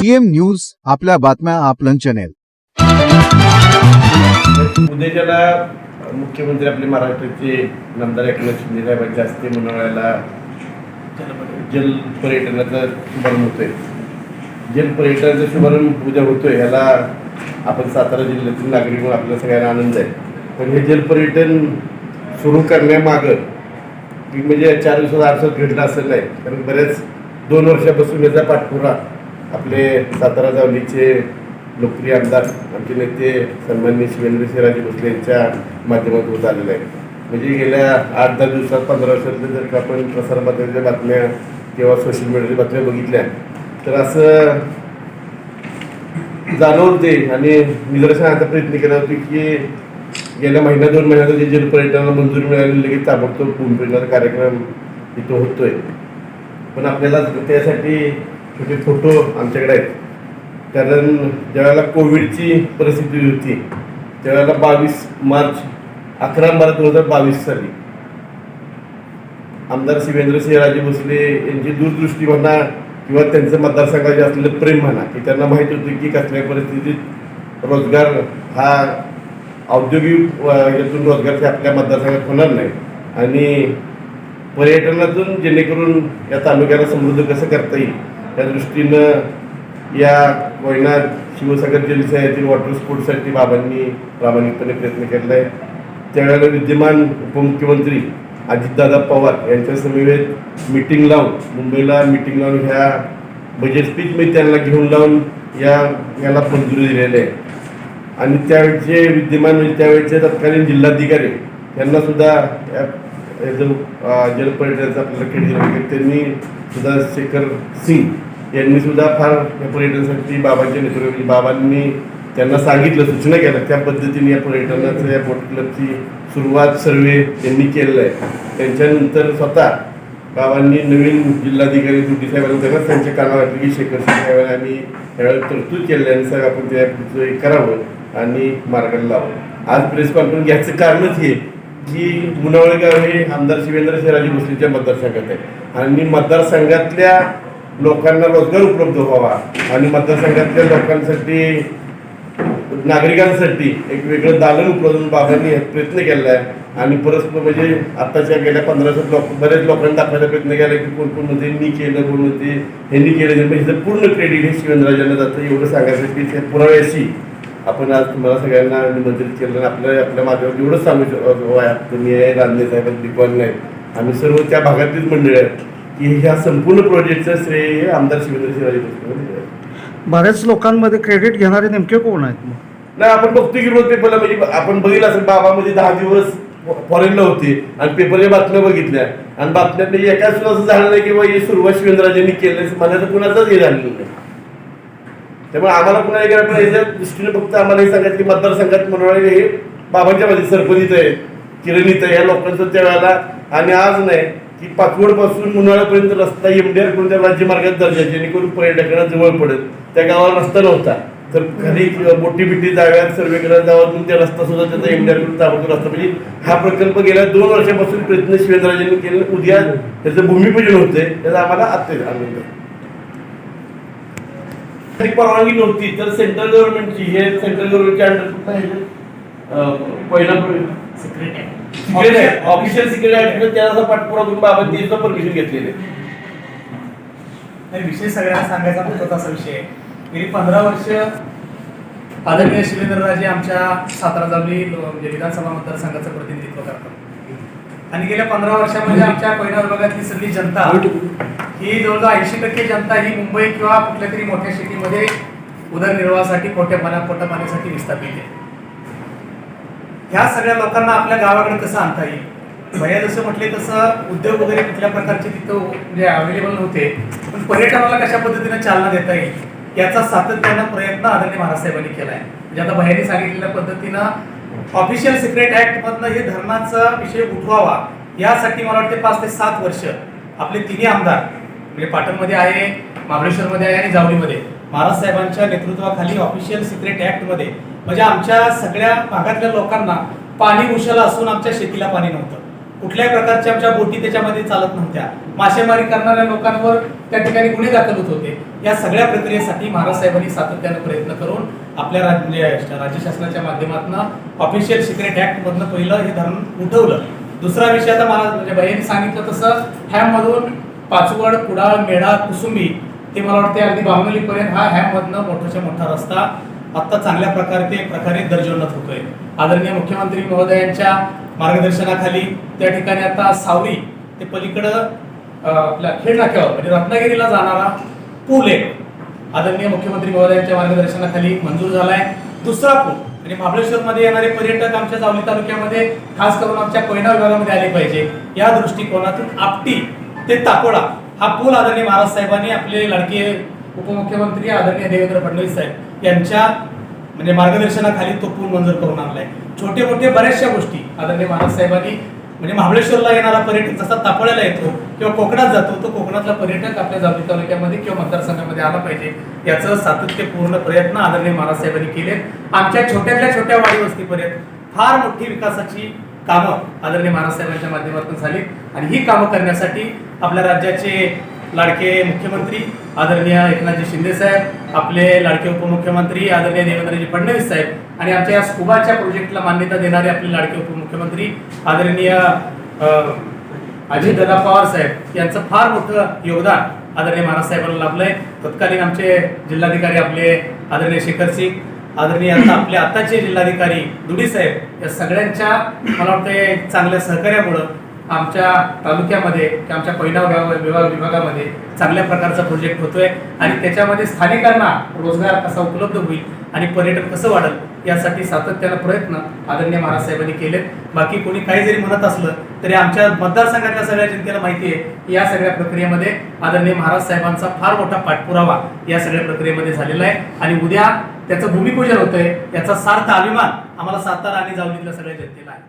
CM news आपल्या बातम्या आपलं चॅनेल उद्याच्याला मुख्यमंत्री आपले महाराष्ट्राचे नामदार एकनाथ शिंदे साहेबांच्या हस्ते मंडळाला जल पर्यटनाचा शुभारंभ होतोय. जल पर्यटनाचा शुभारंभ उद्या होतोय ह्याला आपण सातारा जिल्ह्यातील नागरिक म्हणून आपल्या सगळ्यांना आनंद आहे. पण हे जल पर्यटन सुरू करण्यामागं म्हणजे चार दिवसात आरसात घडलं असं नाही. कारण बऱ्याच दोन वर्षापासून याचा पाठपुरा आपले सातारा जावलीचे लोकप्रिय आमदार आमचे नेते सन्माननीय शिवेंद्र सिंहराजे भोसले यांच्या माध्यमातून होत आलेलं आहे. म्हणजे गेल्या आठ दहा दिवसात पंधरा वर्षातल्या जर का आपण प्रसारमाध्यमाच्या बातम्या किंवा सोशल मीडियाच्या बातम्या बघितल्या तर असं जाणवते आणि निदर्शनाचा प्रयत्न केला होता की गेल्या महिन्या दोन महिन्यात जे जल पर्यटनाला मंजुरी मिळाली लगेच ताबडतोब भूमिपूजनाचा कार्यक्रम इथं होतोय. पण आपल्याला त्यासाठी छोटे फोटो आमच्याकडे आहेत. कारण ज्यावेळेला कोविडची परिस्थिती होती त्यावेळेला बावीस मार्च अकरा मार्च दोन हजार बावीस साली आमदार शिवेंद्रसिंहराजे भोसले यांची दूरदृष्टी म्हणा किंवा त्यांचं मतदारसंघाचे असलेलं प्रेम म्हणा की त्यांना माहीत होतं की कसल्या परिस्थितीत रोजगार हा औद्योगिक यातून रोजगार आपल्या मतदारसंघात होणार नाही. आणि पर्यटनातून जेणेकरून या तालुक्याला समृद्ध कसं करता येईल त्या दृष्टीनं या कोयना शिवसागर जलसायातील वॉटर स्पोर्टसाठी बाबांनी प्रामाणिकपणे प्रयत्न केला आहे त्यावेळेला विद्यमान उपमुख्यमंत्री अजितदादा पवार यांच्या समवेत मिटिंग लावून मुंबईला मिटिंग लावून ह्या बजेट स्पीचमध्ये त्यांना घेऊन लावून या याला मंजुरी दिलेली आहे. आणि त्यावेळचे विद्यमान म्हणजे त्यावेळचे तत्कालीन जिल्हाधिकारी यांनासुद्धा या जो अं, जलपर्यटनाचा आपल्याला क्रेडिट दिलं त्यांनी सुद्धा शेखर सिंग यांनी सुद्धा फार या पर्यटनासाठी बाबांच्या नेतृत्वाखाली बाबांनी त्यांना सांगितलं सूचना केल्या. त्या पद्धतीने या पर्यटनाचं या बोट क्लबची सुरुवात सर्वे यांनी केलेलं आहे. त्यांच्यानंतर स्वतः बाबांनी नवीन जिल्हाधिकारी दुटी साहेबांना त्यांना त्यांच्या कानावर वाटलं की शेखर सिंग साहेबांनी आम्ही त्यावेळेला तरतूद केल्यानुसार आपण त्या पुढचं करावं आणि मार्गाला लावावं. आज प्रेस कॉन्फरन्स घ्यायचं कारणच हे. की मुनावळेगाव हे आमदार शिवेंद्र शेराजी भोसलेच्या मतदारसंघात आहे. आणि मतदारसंघातल्या लोकांना रोजगार उपलब्ध व्हावा आणि मतदारसंघातल्या लोकांसाठी नागरिकांसाठी एक वेगळं दालन उपलब्ध बाबांनी प्रयत्न केला आहे आणि परस्पर म्हणजे आत्ताच्या गेल्या पंधराशे लोक बरेच लोकांनी दाखवायचा प्रयत्न केला की कोण कोण म्हणते यांनी केलं कोण होते ह्यांनी केलं. म्हणजे पूर्ण क्रेडिट हे शिवेंद्रराजांना जातं एवढं सांगायसाठी त्या पुराव्याशी आपण आज तुम्हाला सगळ्यांना निमंत्रित केलं आणि आपल्या आपल्या माध्यमात एवढंच सांगू शकतो आहे तुम्ही आहे रांदे साहेब दिपवान नाही आम्ही सर्व त्या भागातलीच मंडळी आहेत. की ह्या संपूर्ण प्रोजेक्टचं श्रेय हे आमदार शिवेंद्र शिवाजी आहे. बऱ्याच लोकांमध्ये क्रेडिट घेणारे नेमके कोण आहेत मग? नाही आपण बघतो की रोज पेपरला म्हणजे आपण बघितलं असेल बाबामध्ये दहा दिवस फॉरेनला होते आणि पेपरच्या बातम्या बघितल्या. आणि बातम्यात एका सुद्धा असं झालं नाही की बा हे सुरुवात शिवेंद्रराजांनी केलं म्हणायचं कुणाचाच हे झालेलं नाही. त्यामुळे आम्हाला पुन्हा एक आपण याच्या दृष्टीने फक्त आम्हाला हे सांगायचं की मतदारसंघात मनोळे हे बाबांच्या माझे सरपंचित आहे किरणीत आहे. या लोकांचं त्यावेळेला आणि आज नाही की पाचवडपासून मुनाळापर्यंत रस्ता एमडीआर करून त्या राज्यमार्गात दर्जा जेणेकरून पर्यटकांना जवळ पडेल. त्या गावाला रस्ता नव्हता. तर खाली मोठी बिठी जाव्यात सर्वे करायला जावं त्या रस्ता सुद्धा त्याचा एमडीआर करून ताबडतोब रस्ता म्हणजे हा प्रकल्प गेल्या दोन वर्षापासून प्रयत्न शिवेंद्रराजांनी केले उद्या त्याचं भूमिपूजन होतंय. त्याचा आम्हाला अत्यंत आनंद आहे. तरी परवानगी नव्हती तर सेंट्रल गव्हर्नमेंटची हे सेंट्रल गव्हर्नमेंटच्या अंडर पहिला सिक्रेट आहे ऑफिशियल सिक्रेट आहे त्याचा पाठपुरावा करून बाबांनी त्याचं परमिशन घेतलेलं. नाही विषय सगळ्यांना सांगायचा होता असा विषय आहे. गेली पंधरा वर्ष आदरणीय शिवेंद्रराजे आमच्या सातारा जावली म्हणजे विधानसभा मतदारसंघाचं प्रतिनिधित्व करतात. आणि गेल्या पंधरा वर्षामध्ये आमच्या कोयना विभागातली सगळी जनता ही. जवळजवळ ऐंशी टक्के जनता ही मुंबई किंवा कुठल्या तरी मोठ्या सिटीमध्ये उदरनिर्वाहासाठी पोट्या पाण्या पोटा पाण्यासाठी विस्थापित आहे. ह्या सगळ्या लोकांना आपल्या गावाकडे कसं आणता येईल? भैया जसं म्हटले तसं उद्योग वगैरे कुठल्या प्रकारचे तिथं म्हणजे अवेलेबल नव्हते पण पर्यटनाला कशा पद्धतीने चालना देता येईल याचा सातत्यानं प्रयत्न आदरणीय महाराज साहेबांनी केला आहे म्हणजे आता भैयानी सांगितलेल्या पद्धतीनं ऑफिशियल सिक्रेट ऍक्ट मधनं हे धर्माचा विषय उठवावा यासाठी मला वाटते पाच ते सात वर्ष आपले तिन्ही आमदार म्हणजे पाटणमध्ये आहे महाबळेश्वरमध्ये आहे आणि जावलीमध्ये महाराज साहेबांच्या नेतृत्वाखाली ऑफिशियल सिक्रेट ऍक्टमध्ये. म्हणजे आमच्या सगळ्या भागातल्या लोकांना पाणी उशाला असून आमच्या शेतीला पाणी नव्हतं. कुठल्याही प्रकारच्या आमच्या बोटी त्याच्यामध्ये चालत नव्हत्या. मासेमारी करणाऱ्या लोकांवर त्या ठिकाणी गुन्हे दाखल होत होते. या सगळ्या प्रक्रियेसाठी महाराज साहेबांनी सातत्यानं प्रयत्न करून आपल्या राज्य म्हणजे, राज्य शासनाच्या माध्यमातून ऑफिशियल सिक्रेट ऍक्ट मधनं पहिलं हे धरण उठवलं. दुसरा विषय आता मला म्हणजे बाईंनी सांगितलं तसं हॅममधून पाचवड कुडाळ मेढा कुसुंबी ते मला वाटते अगदी बावनलीपर्यंत हा हॅममधनं मोठाच्या मोठा रस्ता आत्ता चांगल्या प्रकारे ते प्रकारे दर्जोन्नत होतोय. आदरणीय मुख्यमंत्री महोदयांच्या मार्गदर्शनाखाली त्या ठिकाणी आता सावरी ते पलीकडं आपल्या खेड नाक्यावर म्हणजे रत्नागिरीला जाणारा पूल एक आदरणीय मुख्यमंत्री महोदयांच्या मार्गदर्शनाखाली मंजूर झालाय. दुसरा पूल आणि महाबळेश्वरमध्ये येणारे पर्यटक आमच्या जावली तालुक्यामध्ये खास करून आमच्या कोयना विभागामध्ये आले पाहिजे. या दृष्टिकोनातून आपटी ते तापोळा हा पूल आदरणीय महाराज साहेबांनी आपले लाडके उपमुख्यमंत्री आदरणीय देवेंद्र फडणवीस साहेब यांच्या म्हणजे मार्गदर्शनाखाली तो पूल मंजूर करून आणलाय. छोटे मोठे बऱ्याचशा गोष्टी आदरणीय महाराज साहेबांनी म्हणजे महाबळेश्वरला येणारा पर्यटक जसा तापळ्याला येतो किंवा कोकणात जातो तो कोकणातला पर्यटक आपल्या जावली तालुक्यामध्ये किंवा मतदारसंघामध्ये आला पाहिजे. याचं सातत्यपूर्ण प्रयत्न आदरणीय महाराजसाहेबांनी केले आमच्या छोट्यातल्या छोट्या वाडी वस्तीपर्यंत फार मोठी विकासाची कामं आदरणीय महाराजसाहेबांच्या माध्यमातून झाली. आणि ही कामं करण्यासाठी आपल्या राज्याचे लाडके मुख्यमंत्री आदरणीय एकनाथजी शिंदे साहेब आपले लाडके उपमुख्यमंत्री आदरणीय देवेंद्रजी फडणवीस साहेब आणि आमच्या या स्कुबाच्या प्रोजेक्टला मान्यता देणारे आपले लाडके उपमुख्यमंत्री आदरणीय अजित दादा पवार साहेब यांचं फार मोठं योगदान आदरणीय महाराज साहेबांना लाभलंय. तत्कालीन आमचे जिल्हाधिकारी आपले आदरणीय शेखर सिंग आदरणीय आता आपले आताचे जिल्हाधिकारी दुडी साहेब या सगळ्यांच्या मला वाटतं चांगल्या सहकार्यामुळं आमच्या तालुक्यामध्ये आमच्या पहिला विभाग विभागामध्ये चांगल्या प्रकारचा प्रोजेक्ट होतोय आणि त्याच्यामध्ये स्थानिकांना रोजगार कसा उपलब्ध होईल आणि पर्यटन कसं वाढेल यासाठी सातत्यानं प्रयत्न आदरणीय महाराज साहेबांनी केलेत. बाकी कोणी काही जरी म्हणत असलं तरी आमच्या मतदारसंघातल्या सगळ्या जनतेला माहिती आहे की या सगळ्या प्रक्रियेमध्ये आदरणीय महाराज साहेबांचा फार मोठा पाठपुरावा या सगळ्या प्रक्रियेमध्ये झालेला आहे. आणि उद्या त्याचं भूमिपूजन होतंय याचा सार्थ अभिमान आम्हाला सातारा आणि जावलीतल्या सगळ्या जनतेला आहे.